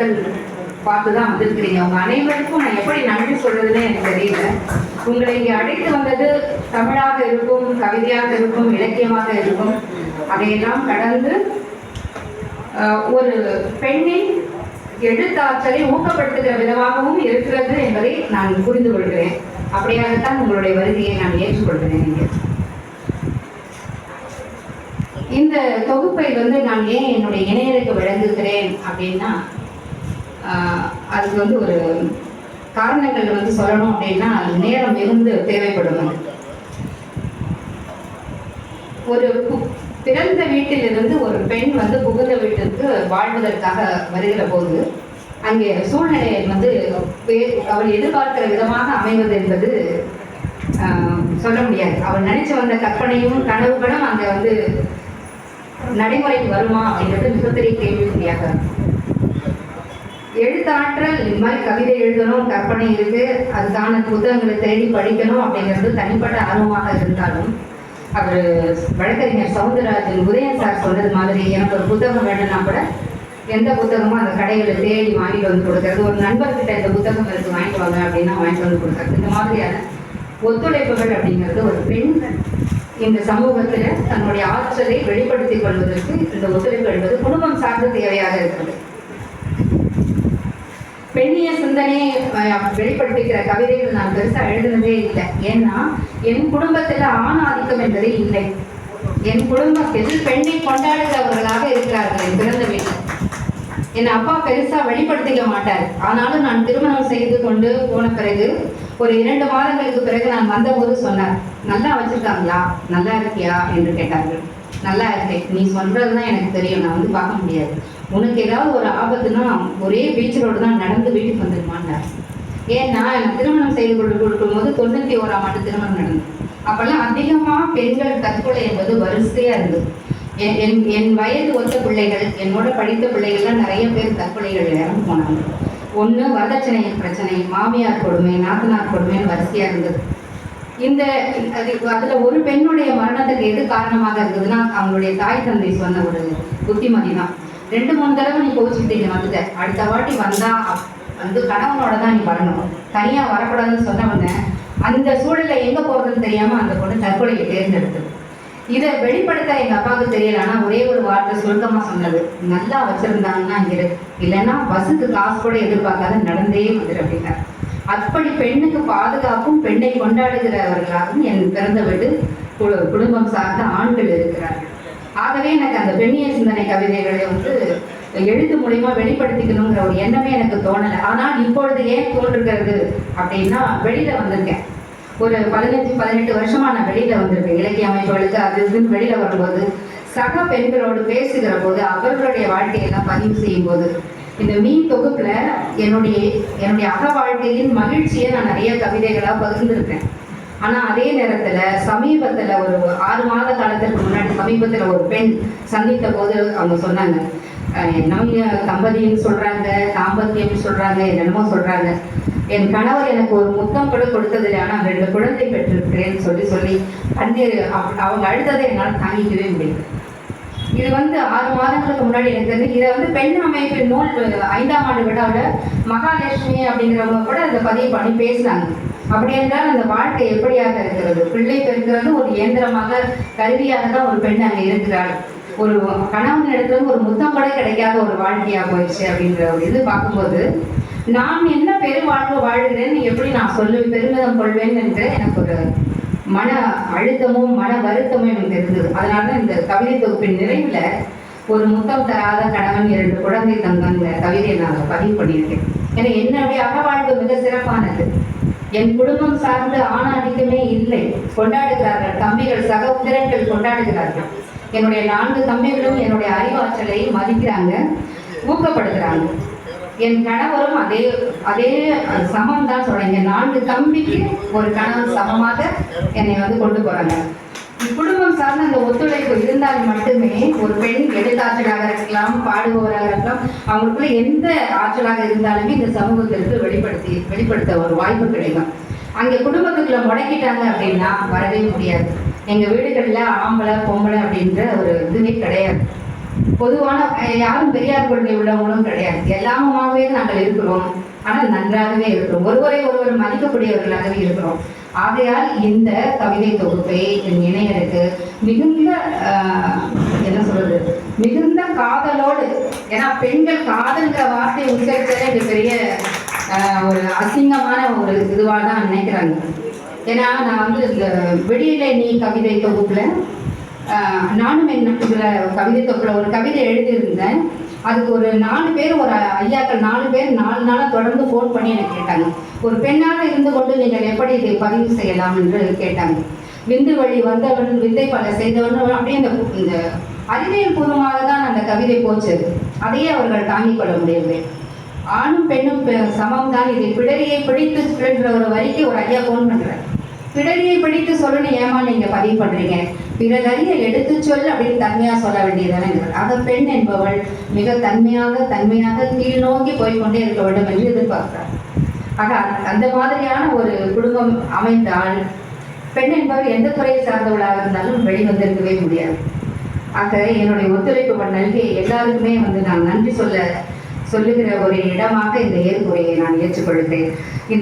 முதல் பார்த்து தான் வந்திருக்கிறீங்க. உங்க அனைவருக்கும் நான் எப்படி நன்றி சொல்றதுன்னு எனக்கு தெரியல. உங்களை இங்கே அழைத்து வந்தது தமிழாக இருக்கும் கவிதையாக இருக்கும் இலக்கியமாக இருக்கும். அதையெல்லாம் கடந்து ஒரு பெண்ணின் எழுத்தாற்றலை ஊக்கப்படுத்துகிற விதமாகவும் இருக்கிறது என்பதை நான் புரிந்து கொள்கிறேன். அப்படியாகத்தான் உங்களுடைய வருகையை நான் ஏற்றுக்கொள்கிறேன் நீங்கள் இந்த தொகுப்பை வந்து நான் ஏன் என்னுடைய இணையருக்கு விளங்குகிறேன் அப்படின்னா அதுக்கு வந்து ஒரு காரணங்கள் வந்து சொல்லணும் அப்படின்னா அது நேரம் மிகுந்து தேவைப்படும் ஒரு பிறந்த வீட்டிலிருந்து ஒரு பெண் வந்து புகுந்த வீட்டிற்கு வாழ்வதற்காக வருகிற போது அங்கே சூழ்நிலை வந்து அவள் எதிர்பார்க்கிற விதமாக அமைவது என்பது சொல்ல முடியாது அவள் நினைச்சு வந்த கற்பனையும் கனவுகளும் அங்கே வந்து நடைமுறைக்கு வருமா அப்படின்றது மிகப்பெரிய கேள்விக்குறியாக இருக்கும். எழுத்தாற்றல் இது மாதிரி கவிதை எழுதணும் கற்பனை இருக்கு அதுக்கான புத்தகங்களை தேடி படிக்கணும் அப்படிங்கிறது தனிப்பட்ட ஆர்வமாக இருந்தாலும் அவர் வழக்கறிஞர் சவுந்தரராஜன் உதயன் சார் சொன்னது மாதிரி எனக்கு ஒரு புத்தகம் வேணும்னா கூட எந்த புத்தகமும் அந்த கடைகளை தேடி வாங்கிட்டு வந்து கொடுக்கறது. ஒரு நண்பர்கிட்ட இந்த புத்தகம் எடுத்து வாங்கிட்டு வாங்க அப்படின்னா வாங்கிட்டு வந்து கொடுக்கறது. இந்த மாதிரியான ஒத்துழைப்புகள் அப்படிங்கிறது ஒரு பெண் இந்த சமூகத்தில் தன்னுடைய ஆற்றலை வெளிப்படுத்திக் கொள்வதற்கு இந்த ஒத்துழைப்பு என்பது குடும்பம் சார்ந்த தேவையாக இருக்கிறது. பெண்ணிய சிந்தனையை வெளிப்படுத்திக்கிற கவிதைகள் நான் பெருசாக எழுதுனதே இல்லை. ஏன்னா என் குடும்பத்தில் ஆண் ஆதிக்கம் என்பதே இல்லை. என் குடும்பத்தில் பெண்ணை கொண்டாடுகிறவர்களாக இருக்கிறார்கள் என் பிறந்த வீட்டில். என் அப்பா பெருசாக வெளிப்படுத்திக்க மாட்டார். ஆனாலும் நான் திருமணம் செய்து கொண்டு போன பிறகு ஒரு இரண்டு மாதங்களுக்கு பிறகு நான் வந்தபோது சொன்னார் நல்லா வச்சிருக்காங்களா? நல்லா இருக்கியா? என்று கேட்டார்கள். நல்லா இருக்கேன். நீ சொல்றதுதான் எனக்கு தெரியும். நான் வந்து பார்க்க முடியாது. உனக்கு ஏதாவது ஒரு ஆபத்துனா ஒரே பீச் ரோடு தான் நடந்து வீட்டுக்கு வந்துருமான்னார் ஏன்னா திருமணம் செய்து கொண்டு கொடுக்கும் போது தொண்ணூற்றி ஓராம் ஆண்டு திருமணம் நடந்தது. அப்போல்லாம் அதிகமாக பெண்கள் தற்கொலை என்பது வரிசையாக இருந்தது. என் என் என் வயது ஒத்த பிள்ளைகள் என்னோட படித்த பிள்ளைகள்லாம் நிறைய பேர் தற்கொலைகள் இறந்து போனாங்க. ஒன்று வரதட்சணை பிரச்சனை மாமியார் கொடுமை நாத்தனார் கொடுமைன்னு வரிசையாக இருந்தது. இந்த அது அதில் ஒரு பெண்ணுடைய மரணத்துக்கு எது காரணமாக இருந்ததுன்னா அவங்களுடைய தாய் தந்தை சொன்ன ஒரு புத்திமதி தான் ரெண்டு மூணு தடவை நீ கோச்சிக்கிட்டு இங்கே வந்துட்ட. அடுத்த வாட்டி வந்தா அப்- வந்து கணவனோட தான் நீ வரணும். தனியாக வரக்கூடாதுன்னு சொன்னவன அந்த சூழலில் எங்கே போகிறதுன்னு தெரியாமல் அந்த பொண்ணு தற்கொலையை தேர்ந்தெடுத்தது. இதை வெளிப்படுத்த எங்கள் அப்பாவுக்கு தெரியல. ஆனால் ஒரே ஒரு வார்த்தை சுருக்கமாக சொன்னது. நல்லா வச்சுருந்தாங்கன்னா இங்கே இல்லைன்னா பஸ்ஸுக்கு காசு கூட எதிர்பார்க்காத நடந்தே வந்துரு அப்படின்னா அப்படி பெண்ணுக்கு பாதுகாப்பும் பெண்ணை கொண்டாடுகிறவர்களாகவும் என் பிறந்த வீடு குடும்பம் சார்ந்த ஆண்கள் இருக்கிறார்கள். ஆகவே எனக்கு அந்த பெண்ணிய சிந்தனை கவிதைகளை வந்து எழுத்து மூலியமா வெளிப்படுத்திக்கணுங்கிற ஒரு எண்ணமே எனக்கு தோணலை. ஆனால் இப்பொழுது ஏன் தோன்றுகிறது அப்படின்னா வெளியில வந்திருக்கேன். ஒரு பதினஞ்சு பதினெட்டு வருஷமா நான் வெளியில வந்திருக்கேன். இலக்கிய அமைப்புகளுக்கு அது இதுன்னு வெளியில வரும்போது சக பெண்களோடு பேசுகிற போது அவர்களுடைய வாழ்க்கையெல்லாம் பதிவு செய்யும் போது இந்த மீன் தொகுப்புல என்னுடைய என்னுடைய அக வாழ்க்கையின் மகிழ்ச்சியை நான் நிறைய கவிதைகளாக பகிர்ந்திருக்கேன். ஆனா அதே நேரத்துல சமீபத்துல ஒரு ஆறு மாத காலத்திற்கு முன்னாடி சமீபத்துல ஒரு பெண் சந்தித்த போது அவங்க சொன்னாங்க அஹ் தம்பதியும் சொல்கிறாங்க சொல்றாங்க தாம்பத்தியம் சொல்றாங்க என்னென்னமோ சொல்றாங்க. என் கணவர் எனக்கு ஒரு முத்தம் கூட கொடுத்ததில்லை ஆனால் ரெண்டு குழந்தை பெற்றிருக்கிறேன்னு சொல்லி சொல்லி கண்ணீர் அவ- அவங்க அழுத்ததை என்னால் தாங்கிக்கவே முடியும் இது வந்து ஆறு மாதங்களுக்கு முன்னாடி இருந்தது. இதை வந்து பெண் அமைப்பு நூல் ஐந்தாம் ஆண்டு விழாவில் மகாலட்சுமி அப்படிங்கிறவங்க கூட அதை பதிவு பண்ணி பேசினாங்க. அப்படி என்றால் அந்த வாழ்க்கை எப்படியாக இருக்கிறது? பிள்ளை பெறுகிறது ஒரு இயந்திரமாக கருவியாக தான் ஒரு பெண் அங்கே இருக்கிறாள். ஒரு கணவன் இடத்துல ஒரு முத்தம் கூட கிடைக்காத ஒரு வாழ்க்கையாக போயிடுச்சு அப்படிங்கிற ஒரு இது பார்க்கும்போது நான் என்ன பெரு வாழ்வு வாழ்கிறேன்னு எப்படி நான் சொல்லு பெருமிதம் கொள்வேன் என்ற எனக்கு ஒரு மன அழுத்தமும் மன வருத்தமும் எனக்கு இருந்தது. அதனால தான் இந்த கவிதை தொகுப்பின் நிறைவுல ஒரு முத்தம் தராத கணவன் இரண்டு குழந்தை தந்தங்கிற கவிதையை நான் பதிவு பண்ணியிருக்கேன். ஏன்னா என்னுடைய அகவாழ்வு மிக சிறப்பானது. என் குடும்பம் சார்ந்து ஆணாதிக்கமே இல்லை. கொண்டாடுகிறார்கள். தம்பிகள் சக உதிரங்கள் கொண்டாடுகிறார்கள். என்னுடைய நான்கு தம்பிகளும் என்னுடைய அறிவாற்றலை மதிக்கிறாங்க ஊக்கப்படுத்துறாங்க. என் கணவரும் அதே அதே சமம் தான் சொல்றேன். என் நான்கு தம்பிக்கு ஒரு கணவர் சமமாக என்னை வந்து கொண்டு போறாங்க. குடும்பம் சார்ந்த அந்த ஒத்துழைப்பு இருந்தால் மட்டுமே ஒரு பெண் எழுத்தாற்றலாக இருக்கலாம் பாடுபவராக இருக்கலாம் அவங்களுக்குள்ள எந்த ஆற்றலாக இருந்தாலுமே இந்த சமூகத்திற்கு வெளிப்படுத்தி வெளிப்படுத்த ஒரு வாய்ப்பு கிடைக்கும். அங்கே குடும்பத்துக்குள்ள முடக்கிட்டாங்க அப்படின்னா வரவே முடியாது. எங்கள் வீடுகளில் ஆம்பளை பொம்பளை அப்படின்ற ஒரு இதுவே கிடையாது. பொதுவான யாரும் பெரியார் கொள்கை உள்ளவங்களும் கிடையாது. எல்லாமாகவே நாங்கள் இருக்கிறோம். ஆனால் நன்றாகவே இருக்கிறோம். ஒருவரை ஒருவர் மதிக்கக்கூடியவர்களாகவே இருக்கிறோம். ஆகையால் இந்த கவிதை தொகுப்பை என் இணையருக்கு மிகுந்த என்ன சொல்றது? மிகுந்த காதலோடு ஏன்னா பெண்கள் காதல்கிற வார்த்தை உச்சரித்ததே மிகப்பெரிய ஆஹ், ஒரு அசிங்கமான ஒரு இதுவாக தான் நினைக்கிறாங்க. ஏன்னா நான் வந்து இந்த வெளியில நீ கவிதை தொகுப்புல நானும் என் கவிதை தொப்பில் ஒரு கவிதை எழுதியிருந்தேன். அதுக்கு ஒரு நாலு பேர் ஒரு ஐயாக்கள் நாலு பேர் நாலு நாளாக தொடர்ந்து ஃபோன் பண்ணி எனக்கு கேட்டாங்க. ஒரு பெண்ணாக இருந்து கொண்டு நீங்கள் எப்படி இதை பதிவு செய்யலாம் என்று கேட்டாங்க. விந்து வழி வந்தவன் விந்தை பல செய்தவன் அப்படியே இந்த இந்த அறிவியல் பூர்வமாக தான் அந்த கவிதை போச்சு. அதையே அவர்கள் தாங்கிக் கொள்ள முடியவில்லை. ஆணும் பெண்ணும் பெ- சமம் தான் இதை பிடரியை பிடித்து சொல்லுன்ற ஒரு வரிக்கு ஒரு ஐயா ஃபோன் பண்ணுறேன் பிடரியை பிடித்து சொல்லணும் ஏமா நீங்கள் பதிவு பண்ணுறீங்க பிறகறிய எடுத்து சொல் அப்படின்னு தன்மையா சொல்ல வேண்டியதானே ஆக பெண் என்பவள் மிக தன்மையாக தன்மையாக கீழ் நோக்கி போய்கொண்டே இருக்க வேண்டும் என்று எதிர்பார்க்கிறார் ஆக அந்த- அந்த மாதிரியான ஒரு குடும்பம் அமைந்தால் பெண் என்பவர் எந்த துறையை சார்ந்தவளாக இருந்தாலும் வெளிவந்திருக்கவே முடியாது. ஆக என்னுடைய ஒத்துழைப்பு நல்கி எல்லாருக்குமே வந்து நான் நன்றி சொல்ல சொல்லுகிற ஒரு இடமாக இந்த ஏற்புரையை நான் ஏற்றுக்கொள்கிறேன். இந்த